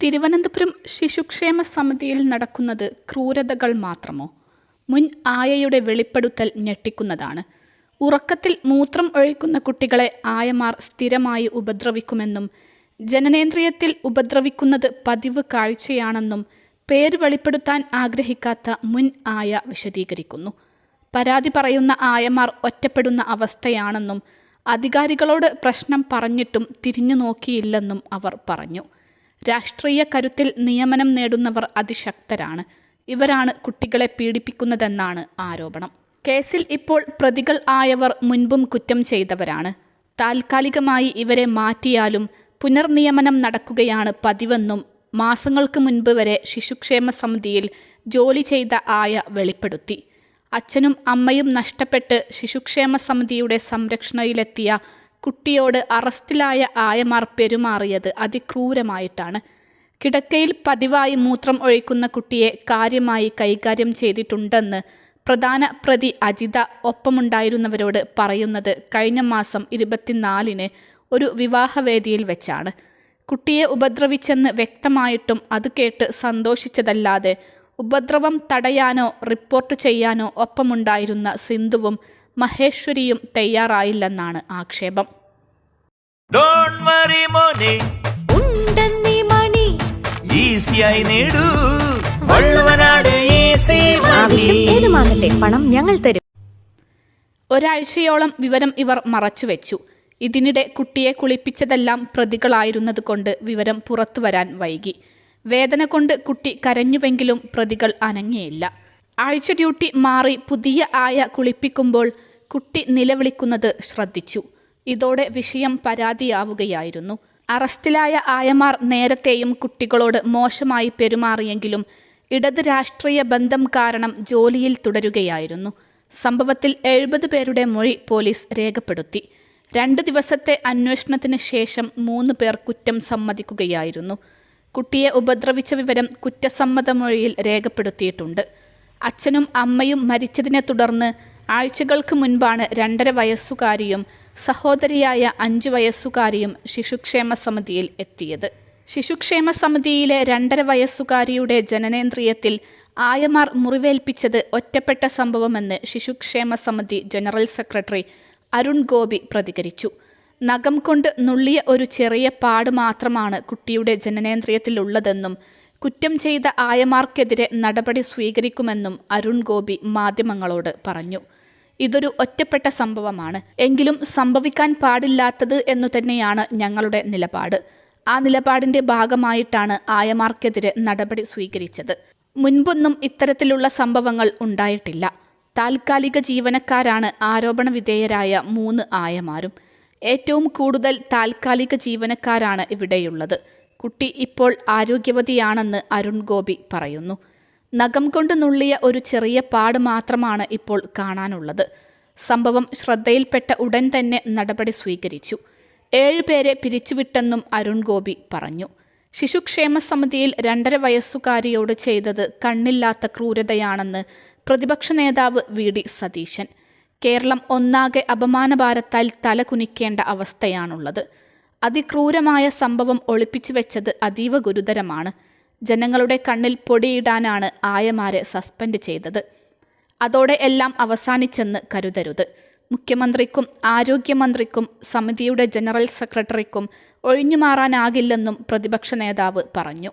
തിരുവനന്തപുരം ശിശുക്ഷേമ സമിതിയിൽ നടക്കുന്നത് ക്രൂരതകൾ മാത്രമോ? മുൻ ആയയുടെ വെളിപ്പെടുത്തൽ ഞെട്ടിക്കുന്നതാണ്. ഉറക്കത്തിൽ മൂത്രം ഒഴിക്കുന്ന കുട്ടികളെ ആയമാർ സ്ഥിരമായി ഉപദ്രവിക്കുമെന്നും ജനനേന്ദ്രിയത്തിൽ ഉപദ്രവിക്കുന്നത് പതിവ് കാഴ്ചയാണെന്നും പേര് വെളിപ്പെടുത്താൻ ആഗ്രഹിക്കാത്ത മുൻ ആയ വിശദീകരിക്കുന്നു. പരാതി പറയുന്ന ആയമാർ ഒറ്റപ്പെടുന്ന അവസ്ഥയാണെന്നും അധികാരികളോട് പ്രശ്നം പറഞ്ഞിട്ടും തിരിഞ്ഞു നോക്കിയില്ലെന്നും അവർ പറഞ്ഞു. രാഷ്ട്രീയ കരുത്തിൽ നിയമനം നേടുന്നവർ അതിശക്തരാണ്. ഇവരാണ് കുട്ടികളെ പീഡിപ്പിക്കുന്നതെന്നാണ് ആരോപണം. കേസിൽ ഇപ്പോൾ പ്രതികൾ ആയവർ മുൻപും കുറ്റം ചെയ്തവരാണ്. താൽക്കാലികമായി ഇവരെ മാറ്റിയാലും പുനർനിയമനം നടക്കുകയാണ് പതിവെന്നും മാസങ്ങൾക്ക് മുൻപ് വരെ ശിശുക്ഷേമ സമിതിയിൽ ജോലി ചെയ്ത ആയ വെളിപ്പെടുത്തി. അച്ഛനും അമ്മയും നഷ്ടപ്പെട്ട് ശിശുക്ഷേമ സമിതിയുടെ സംരക്ഷണയിലെത്തിയ കുട്ടിയോട് അറസ്റ്റിലായ ആയമാർ പെരുമാറിയത് അതിക്രൂരമായിട്ടാണ്. കിടക്കയിൽ പതിവായി മൂത്രം ഒഴിക്കുന്ന കുട്ടിയെ കാര്യമായി കൈകാര്യം ചെയ്തിട്ടുണ്ടെന്ന് പ്രധാന പ്രതി അജിത ഒപ്പമുണ്ടായിരുന്നവരോട് പറയുന്നത് കഴിഞ്ഞ മാസം ഇരുപത്തിനാലിന് ഒരു വിവാഹവേദിയിൽ വെച്ചാണ്. കുട്ടിയെ ഉപദ്രവിച്ചെന്ന് വ്യക്തമായിട്ടും അത് കേട്ട് സന്തോഷിച്ചതല്ലാതെ ഉപദ്രവം തടയാനോ റിപ്പോർട്ട് ചെയ്യാനോ ഒപ്പമുണ്ടായിരുന്ന സിന്ധുവും മഹേശ്വരിയും തയ്യാറായില്ലെന്നാണ് ആക്ഷേപം. ഡോണ്ട് വറി മോനെ. ഉണ്ടെന്നി മണി. ഈസിയായി നേടൂ. വള്ളുവനാട് ഈസി ആവശ്യം ഏതുമാകട്ടെ പണം ഞങ്ങൾ തരും. ഒരാഴ്ചയോളം വിവരം ഇവർ മറച്ചുവെച്ചു ഇതിനിടെ കുട്ടിയെ കുളിപ്പിച്ചതെല്ലാം പ്രതികളായിരുന്നത് കൊണ്ട് വിവരം പുറത്തുവരാൻ വൈകി. വേദന കൊണ്ട് കുട്ടി കരഞ്ഞുവെങ്കിലും പ്രതികൾ അനങ്ങിയില്ല. ആഴ്ച ഡ്യൂട്ടി മാറി പുതിയ ആയ കുളിപ്പിക്കുമ്പോൾ കുട്ടി നിലവിളിക്കുന്നത് ശ്രദ്ധിച്ചു. ഇതോടെ വിഷയം പരാതിയാവുകയായിരുന്നു. അറസ്റ്റിലായ ആയമാർ നേരത്തെയും കുട്ടികളോട് മോശമായി പെരുമാറിയെങ്കിലും ഇടത് രാഷ്ട്രീയ ബന്ധം കാരണം ജോലിയിൽ തുടരുകയായിരുന്നു. സംഭവത്തിൽ എഴുപത് പേരുടെ മൊഴി പോലീസ് രേഖപ്പെടുത്തി. രണ്ട് ദിവസത്തെ അന്വേഷണത്തിന് ശേഷം മൂന്ന് പേർ കുറ്റം സമ്മതിക്കുകയായിരുന്നു. കുട്ടിയെ ഉപദ്രവിച്ച വിവരം കുറ്റസമ്മത മൊഴിയിൽ രേഖപ്പെടുത്തിയിട്ടുണ്ട്. അച്ഛനും അമ്മയും മരിച്ചതിനെ തുടർന്ന് ആഴ്ചകൾക്ക് മുൻപാണ് രണ്ടര വയസ്സുകാരിയും സഹോദരിയായ അഞ്ചു വയസ്സുകാരിയും ശിശുക്ഷേമ സമിതിയിൽ എത്തിയത്. ശിശുക്ഷേമ സമിതിയിലെ രണ്ടര വയസ്സുകാരിയുടെ ജനനേന്ദ്രിയത്തിൽ ആയമാർ മുറിവേൽപ്പിച്ചത് ഒറ്റപ്പെട്ട സംഭവമെന്ന് ശിശുക്ഷേമ സമിതി ജനറൽ സെക്രട്ടറി അരുൺ ഗോപി പ്രതികരിച്ചു. നഖം കൊണ്ട് നുള്ളിയ ഒരു ചെറിയ പാട് മാത്രമാണ് കുട്ടിയുടെ ജനനേന്ദ്രിയത്തിലുള്ളതെന്നും കുറ്റം ചെയ്ത ആയമാർക്കെതിരെ നടപടി സ്വീകരിക്കുമെന്നും അരുൺ ഗോപി മാധ്യമങ്ങളോട് പറഞ്ഞു. ഇതൊരു ഒറ്റപ്പെട്ട സംഭവമാണ്. എങ്കിലും സംഭവിക്കാൻ പാടില്ലാത്തത് എന്നു തന്നെയാണ് ഞങ്ങളുടെ നിലപാട്. ആ നിലപാടിന്റെ ഭാഗമായിട്ടാണ് ആയമാർക്കെതിരെ നടപടി സ്വീകരിച്ചത്. മുൻപൊന്നും ഇത്തരത്തിലുള്ള സംഭവങ്ങൾ ഉണ്ടായിട്ടില്ല. താൽക്കാലിക ജീവനക്കാരാണ് ആരോപണ വിധേയരായ മൂന്ന് ആയമാരും. ഏറ്റവും കൂടുതൽ താൽക്കാലിക ജീവനക്കാരാണ് ഇവിടെയുള്ളത്. കുട്ടി ഇപ്പോൾ ആരോഗ്യവതിയാണെന്ന് അരുൺ ഗോപി പറയുന്നു. നഖം കൊണ്ട് നുള്ളിയ ഒരു ചെറിയ പാട് മാത്രമാണ് ഇപ്പോൾ കാണാനുള്ളത്. സംഭവം ശ്രദ്ധയിൽപ്പെട്ട ഉടൻ തന്നെ നടപടി സ്വീകരിച്ചു. ഏഴുപേരെ പിരിച്ചുവിട്ടെന്നും അരുൺ ഗോപി പറഞ്ഞു. ശിശുക്ഷേമ സമിതിയിൽ രണ്ടര വയസ്സുകാരിയോട് ചെയ്തത് കണ്ണില്ലാത്ത ക്രൂരതയാണെന്ന് പ്രതിപക്ഷ നേതാവ് വി ഡി സതീശൻ. കേരളം ഒന്നാകെ അപമാനഭാരത്താൽ തല കുനിക്കേണ്ട അവസ്ഥയാണുള്ളത്. അതിക്രൂരമായ സംഭവം ഒളിപ്പിച്ചു വെച്ചത് അതീവ ഗുരുതരമാണ്. ജനങ്ങളുടെ കണ്ണിൽ പൊടിയിടാനാണ് ആയമാരെ സസ്പെൻഡ് ചെയ്തത്. അതോടെ എല്ലാം അവസാനിച്ചെന്ന് കരുതരുത്. മുഖ്യമന്ത്രിക്കും ആരോഗ്യമന്ത്രിക്കും സമിതിയുടെ ജനറൽ സെക്രട്ടറിക്കും ഒഴിഞ്ഞുമാറാനാകില്ലെന്നും പ്രതിപക്ഷ നേതാവ് പറഞ്ഞു.